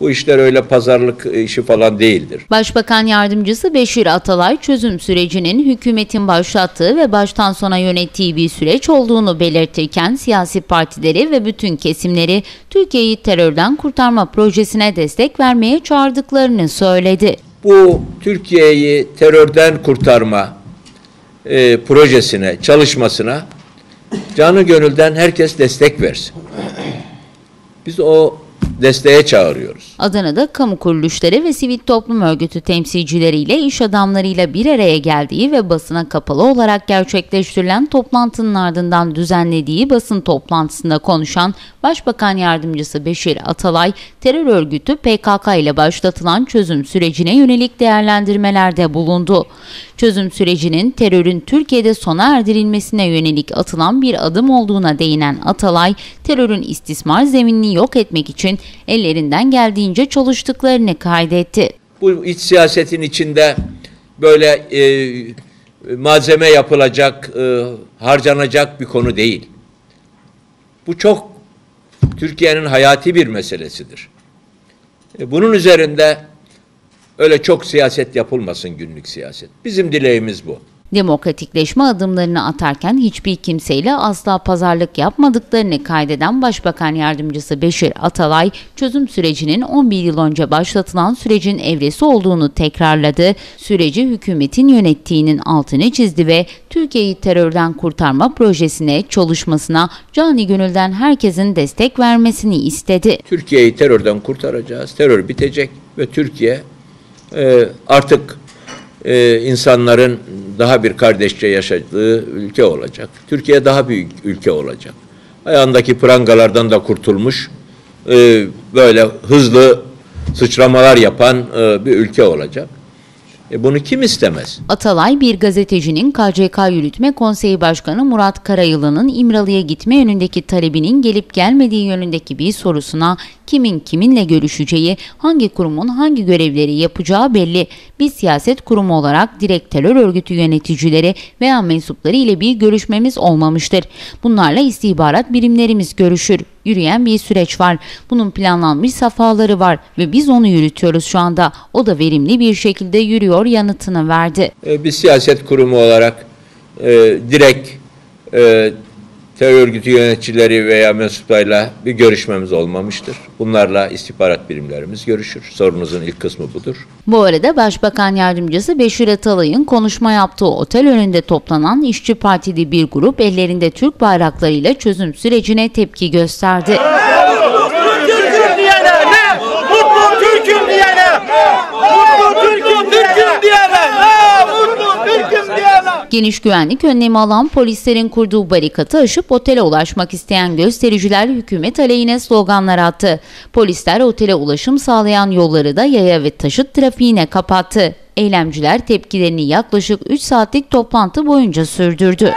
Bu işler öyle pazarlık işi falan değildir. Başbakan Yardımcısı Beşir Atalay çözüm sürecinin hükümetin başlattığı ve baştan sona yönettiği bir süreç olduğunu belirtirken siyasi partileri ve bütün kesimleri Türkiye'yi terörden kurtarma projesine destek vermeye çağırdıklarını söyledi. Bu Türkiye'yi terörden kurtarma e, projesine, çalışmasına canı gönülden herkes destek versin. Biz o desteğe çağırıyoruz. Adana'da kamu kuruluşları ve sivil toplum örgütü temsilcileriyle iş adamlarıyla bir araya geldiği ve basına kapalı olarak gerçekleştirilen toplantının ardından düzenlediği basın toplantısında konuşan Başbakan Yardımcısı Beşir Atalay, terör örgütü PKK ile başlatılan çözüm sürecine yönelik değerlendirmelerde bulundu. Çözüm sürecinin terörün Türkiye'de sona erdirilmesine yönelik atılan bir adım olduğuna değinen Atalay, terörün istismar zeminini yok etmek için ellerinden geldiğince çalıştıklarını kaydetti. Bu iç siyasetin içinde böyle e, malzeme yapılacak, e, harcanacak bir konu değil. Bu çok Türkiye'nin hayati bir meselesidir. E, bunun üzerinde öyle çok siyaset yapılmasın günlük siyaset. Bizim dileğimiz bu demokratikleşme adımlarını atarken hiçbir kimseyle asla pazarlık yapmadıklarını kaydeden Başbakan Yardımcısı Beşir Atalay, çözüm sürecinin 11 yıl önce başlatılan sürecin evresi olduğunu tekrarladı. Süreci hükümetin yönettiğinin altını çizdi ve Türkiye'yi terörden kurtarma projesine, çalışmasına cani gönülden herkesin destek vermesini istedi. Türkiye'yi terörden kurtaracağız, terör bitecek ve Türkiye e, artık e, insanların daha bir kardeşçe yaşadığı ülke olacak. Türkiye daha büyük ülke olacak. Ayağındaki prangalardan da kurtulmuş, e, böyle hızlı sıçramalar yapan e, bir ülke olacak. E bunu kim istemez? Atalay bir gazetecinin KCK Yürütme Konseyi Başkanı Murat Karayılan'ın İmralı'ya gitme yönündeki talebinin gelip gelmediği yönündeki bir sorusuna kimin kiminle görüşeceği, hangi kurumun hangi görevleri yapacağı belli. Biz siyaset kurumu olarak direkt terör örgütü yöneticileri veya mensupları ile bir görüşmemiz olmamıştır. Bunlarla istihbarat birimlerimiz görüşür. Yürüyen bir süreç var. Bunun planlanmış safhaları var ve biz onu yürütüyoruz şu anda. O da verimli bir şekilde yürüyor yanıtını verdi. E, bir siyaset kurumu olarak e, direkt e, terör örgütü yöneticileri veya mensuplarıyla bir görüşmemiz olmamıştır. Bunlarla istihbarat birimlerimiz görüşür. Sorunuzun ilk kısmı budur. Bu arada Başbakan Yardımcısı Beşir Atalay'ın konuşma yaptığı otel önünde toplanan işçi partili bir grup ellerinde Türk bayraklarıyla çözüm sürecine tepki gösterdi. Geniş güvenlik önlemi alan polislerin kurduğu barikatı aşıp otele ulaşmak isteyen göstericiler hükümet aleyhine sloganlar attı. Polisler otele ulaşım sağlayan yolları da yaya ve taşıt trafiğine kapattı. Eylemciler tepkilerini yaklaşık 3 saatlik toplantı boyunca sürdürdü.